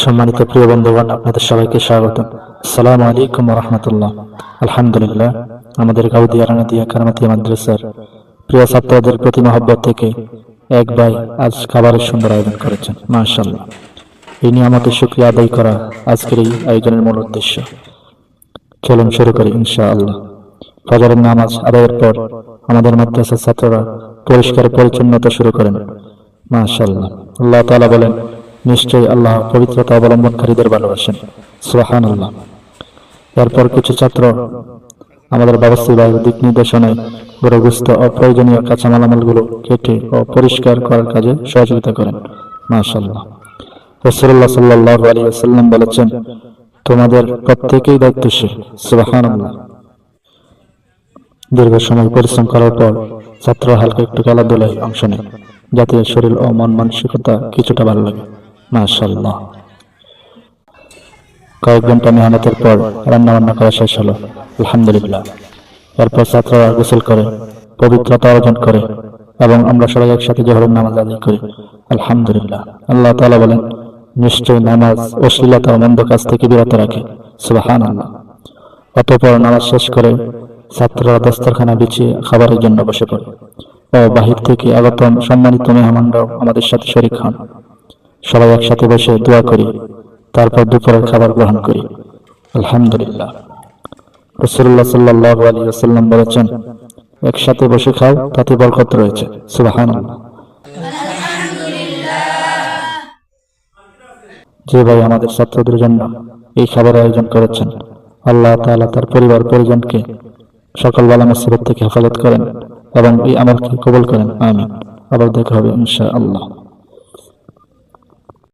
সম্মানিত প্রিয় বন্ধুগণ, আপনাদের সবাইকে স্বাগত আসসালামু আলাইকুম রহমতুল্লাহ আলহামদুলিল্লাহ, আমাদের গাউদিয়া কারামাতিয়া মাদ্রাসার প্রিয় ছাত্রদের প্রতি মহব্বত থেকে এক ভাই আজ খাবারের সুন্দর আয়োজন করেছেন মাশাল্লাহ এই নিয়ে আমাদের শুক্রিয়া আদায় করা আজকের এই আয়োজনের মূল উদ্দেশ্য। চলুন শুরু করি ইনশা আল্লাহ ফজরের নামাজ আদায়ের পর আমাদের মাদ্রাসার ছাত্ররা পরিষ্কার পরিচ্ছন্নতা শুরু করেন মাশাল্লাহ আল্লাহ তাআলা বলেন নিশ্চয়ই আল্লাহ পবিত্রতা অবলম্বনকারীদের ভালোবাসেন। সুহান আল্লাহ এরপর কিছু ছাত্র আমাদের ব্যবস্থায় দিক নির্দেশনায় গরুগ্রস্ত অপ্রয়োজনীয় কাঁচামালামালগুলো কেটে ও পরিষ্কার করার কাজে সহযোগিতা করেন। মাশাল্লাহ রসুল্লাহ সাল্লাহ আলী আসাল্লাম বলেছেন, তোমাদের প্রত্যেকেই দায়িত্বশীল। সুবাহান দীর্ঘ সময় পরিশ্রম করার পর ছাত্র হালকা একটু খেলাধুলায় অংশ নেয়। যাতে শরীর ও মন মানসিকতা কিছুটা ভালো লাগে। মাশাল্লাহ কয়েক ঘণ্টা মেহনতের পর রান্না বান্না করা শেষ হলো, আলহামদুলিল্লাহ। এরপর ছাত্ররা গোসল করে, পবিত্রতা অর্জন করে এবং আমরা সবাই একসাথে জহরের নামাজ আদায় করি, আলহামদুলিল্লাহ। আল্লাহ তাআলা বলেন নিশ্চয় নামাজ অশ্লীলতা ও মন্দ কাজ থেকে বিরত রাখে সুবাহান আল্লাহ অতঃপর নামাজ শেষ করে ছাত্ররা দস্তরখানা বিছিয়ে খাবারের জন্য বসে পড়ে। ও বাহির থেকে আগত সম্মানিত মেহমানরাও আমাদের সাথে শরিক হন। সবাই একসাথে বসে দোয়া করি, তারপর দুপুরের খাবার গ্রহণ করি। আলহামদুলিল্লাহ। রসুল্লাহ সাল্লাহ আলী বলেছেন, একসাথে বসে খাও, তাতে বরকত রয়েছে। সুবাহান যে ভাই আমাদের ছাত্রদের জন্য এই খাবার আয়োজন করেছেন, আল্লাহ তাআলা তার পরিবার, পরিজনকে সকল বালা মুসিবত থেকে হেফাজত করেন এবং এই আমলকে কবুল করেন। আমিন। আবার দেখা হবে ইনশা আল্লাহ